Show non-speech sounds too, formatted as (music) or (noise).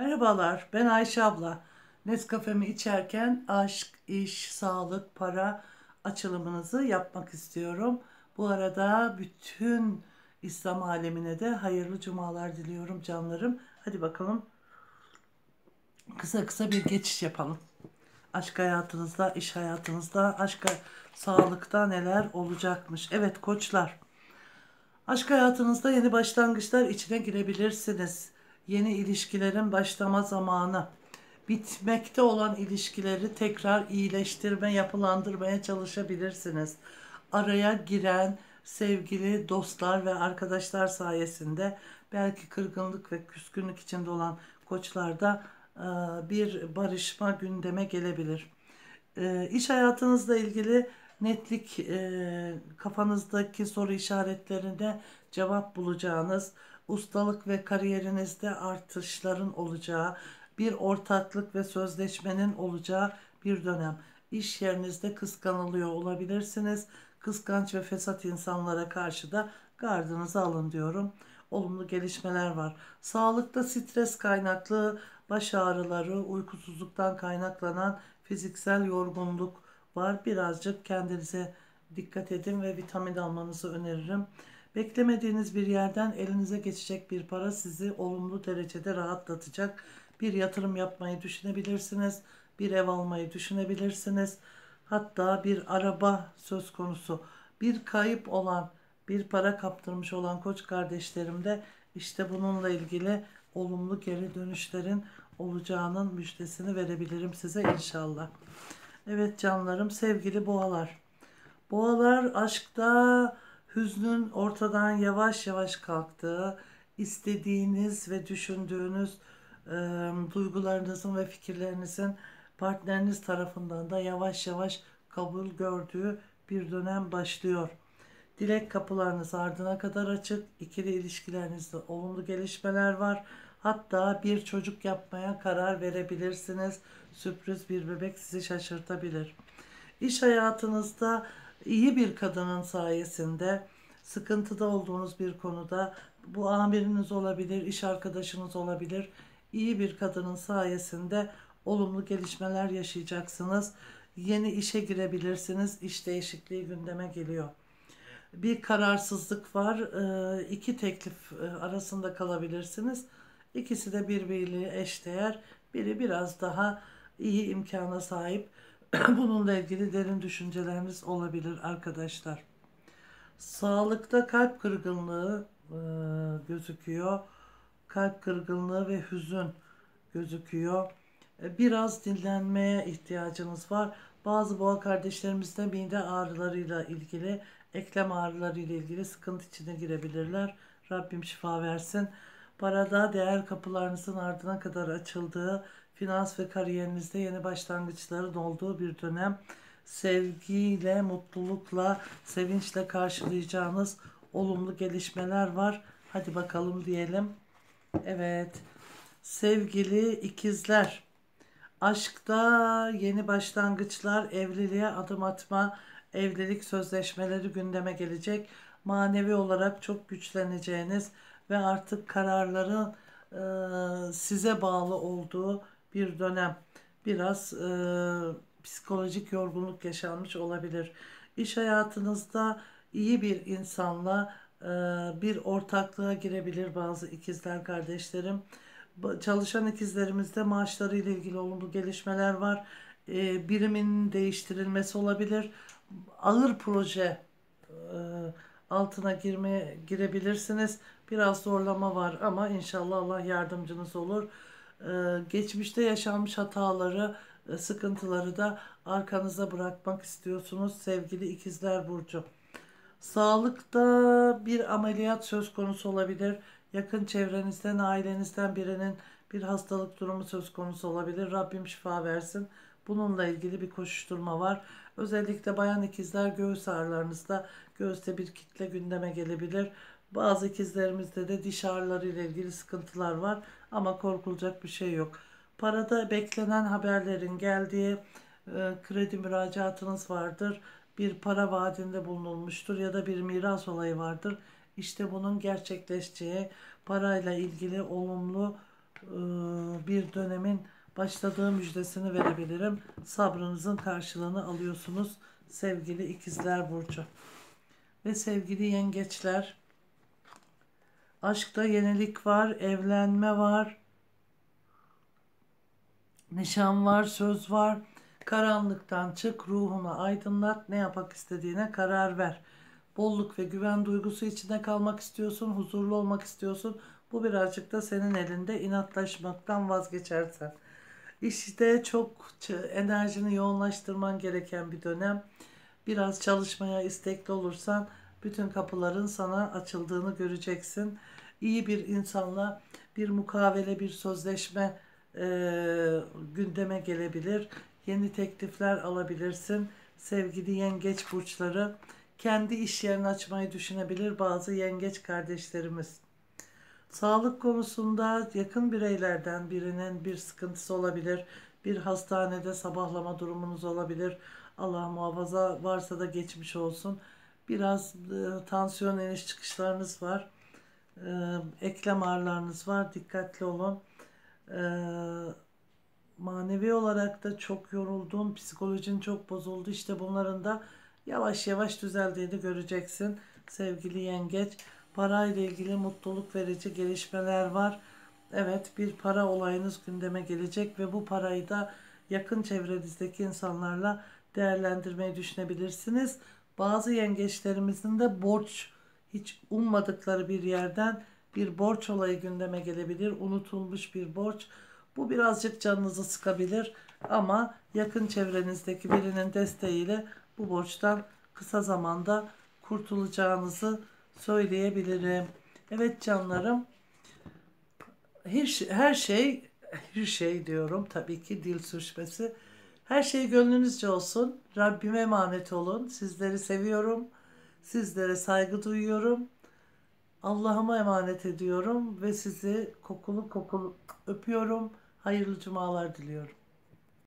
Merhabalar, ben Ayşe abla. Nescafe'mi içerken aşk, iş, sağlık, para açılımınızı yapmak istiyorum. Bu arada bütün İslam alemine de hayırlı cumalar diliyorum canlarım. Hadi bakalım kısa kısa bir geçiş yapalım. Aşk hayatınızda, iş hayatınızda, aşk sağlıkta neler olacakmış. Evet koçlar. Aşk hayatınızda yeni başlangıçlar içine girebilirsiniz. Yeni ilişkilerin başlama zamanı. Bitmekte olan ilişkileri tekrar iyileştirme, yapılandırmaya çalışabilirsiniz. Araya giren sevgili dostlar ve arkadaşlar sayesinde belki kırgınlık ve küskünlük içinde olan koçlarda e, bir barışma gündeme gelebilir. E, iş hayatınızla ilgili netlik e, kafanızdaki soru işaretlerine cevap bulacağınız, ustalık ve kariyerinizde artışların olacağı, bir ortaklık ve sözleşmenin olacağı bir dönem. İş yerinizde kıskanılıyor olabilirsiniz. Kıskanç ve fesat insanlara karşı da gardınızı alın diyorum. Olumlu gelişmeler var. Sağlıkta stres kaynaklı baş ağrıları, uykusuzluktan kaynaklanan fiziksel yorgunluk var. Birazcık kendinize dikkat edin ve vitamin almanızı öneririm. Beklemediğiniz bir yerden elinize geçecek bir para sizi olumlu derecede rahatlatacak. Bir yatırım yapmayı düşünebilirsiniz. Bir ev almayı düşünebilirsiniz. Hatta bir araba söz konusu. Bir kayıp olan, bir para kaptırmış olan koç kardeşlerim de işte bununla ilgili olumlu geri dönüşlerin olacağının müjdesini verebilirim size inşallah. Evet canlarım sevgili boğalar. Boğalar aşkta hüznün ortadan yavaş yavaş kalktığı, istediğiniz ve düşündüğünüz e, duygularınızın ve fikirlerinizin partneriniz tarafından da yavaş yavaş kabul gördüğü bir dönem başlıyor. Dilek kapılarınız ardına kadar açık. İkili ilişkilerinizde olumlu gelişmeler var. Hatta bir çocuk yapmaya karar verebilirsiniz. Sürpriz bir bebek sizi şaşırtabilir. İş hayatınızda iyi bir kadının sayesinde sıkıntıda olduğunuz bir konuda bu amiriniz olabilir, iş arkadaşınız olabilir. İyi bir kadının sayesinde olumlu gelişmeler yaşayacaksınız. Yeni işe girebilirsiniz. İş değişikliği gündeme geliyor. Bir kararsızlık var. Ee, iki teklif e, arasında kalabilirsiniz. İkisi de birbiriyle eşdeğer. Biri biraz daha iyi imkana sahip. (clears throat) Bununla ilgili derin düşünceleriniz olabilir arkadaşlar. Sağlıkta kalp kırgınlığı e, gözüküyor. Kalp kırgınlığı ve hüzün gözüküyor. E, biraz dinlenmeye ihtiyacınız var. Bazı boğa kardeşlerimizde mide ağrılarıyla ilgili, eklem ağrılarıyla ilgili sıkıntı içine girebilirler. Rabbim şifa versin. Parada değer kapılarınızın ardına kadar açıldığı, finans ve kariyerinizde yeni başlangıçların olduğu bir dönem. Sevgiyle, mutlulukla, sevinçle karşılayacağınız olumlu gelişmeler var. Hadi bakalım diyelim. Evet. Sevgili ikizler. Aşkta yeni başlangıçlar, evliliğe adım atma, evlilik sözleşmeleri gündeme gelecek. Manevi olarak çok güçleneceğiniz ve artık kararların e, size bağlı olduğu bir dönem. Biraz e, psikolojik yorgunluk yaşanmış olabilir. İş hayatınızda iyi bir insanla e, bir ortaklığa girebilir bazı ikizler kardeşlerim. Çalışan ikizlerimizde maaşları ile ilgili olumlu gelişmeler var. E, birimin değiştirilmesi olabilir. Ağır proje e, altına girmeye girebilirsiniz. Biraz zorlama var ama inşallah Allah yardımcınız olur. Ee, geçmişte yaşanmış hataları, e, sıkıntıları da arkanıza bırakmak istiyorsunuz sevgili ikizler burcu. Sağlıkta bir ameliyat söz konusu olabilir. Yakın çevrenizden, ailenizden birinin bir hastalık durumu söz konusu olabilir. Rabbim şifa versin. Bununla ilgili bir koşuşturma var. Özellikle bayan ikizler göğüs ağrılarınızda göğüste bir kitle gündeme gelebilir. Bazı ikizlerimizde de diş ağrıları ile ilgili sıkıntılar var ama korkulacak bir şey yok. Parada beklenen haberlerin geldiği e, kredi müracaatınız vardır. Bir para vaadinde bulunulmuştur ya da bir miras olayı vardır. İşte bunun gerçekleşeceği parayla ilgili olumlu e, bir dönemin başladığı müjdesini verebilirim. Sabrınızın karşılığını alıyorsunuz sevgili ikizler burcu. Ve sevgili yengeçler aşkta yenilik var, evlenme var, nişan var, söz var. Karanlıktan çık, ruhunu aydınlat, ne yapmak istediğine karar ver. Bolluk ve güven duygusu içinde kalmak istiyorsun, huzurlu olmak istiyorsun. Bu birazcık da senin elinde inatlaşmaktan vazgeçersen. İşte çok enerjini yoğunlaştırman gereken bir dönem. Biraz çalışmaya istekli olursan bütün kapıların sana açıldığını göreceksin. İyi bir insanla bir mukavele, bir sözleşme e, gündeme gelebilir. Yeni teklifler alabilirsin. Sevgili yengeç burçları kendi iş yerini açmayı düşünebilir bazı yengeç kardeşlerimiz. Sağlık konusunda yakın bireylerden birinin bir sıkıntısı olabilir. Bir hastanede sabahlama durumunuz olabilir. Allah muhafaza varsa da geçmiş olsun. Biraz e, tansiyon iniş çıkışlarınız var. E, eklem ağrılarınız var. Dikkatli olun. E, manevi olarak da çok yoruldun. Psikolojin çok bozuldu. İşte bunların da yavaş yavaş düzeldiğini göreceksin. Sevgili yengeç. Parayla ilgili mutluluk verici gelişmeler var. Evet bir para olayınız gündeme gelecek ve bu parayı da yakın çevrenizdeki insanlarla değerlendirmeyi düşünebilirsiniz. Bazı yengeçlerimizin de borç hiç ummadıkları bir yerden bir borç olayı gündeme gelebilir. Unutulmuş bir borç. Bu birazcık canınızı sıkabilir ama yakın çevrenizdeki birinin desteğiyle bu borçtan kısa zamanda kurtulacağınızı söyleyebilirim. Evet canlarım. Her, şey, her şey şey diyorum tabii ki dil sürçmesi. Her şey gönlünüzce olsun. Rabbime emanet olun. Sizleri seviyorum. Sizlere saygı duyuyorum. Allah'ıma emanet ediyorum ve sizi kokulu kokulu öpüyorum. Hayırlı cumalar diliyorum.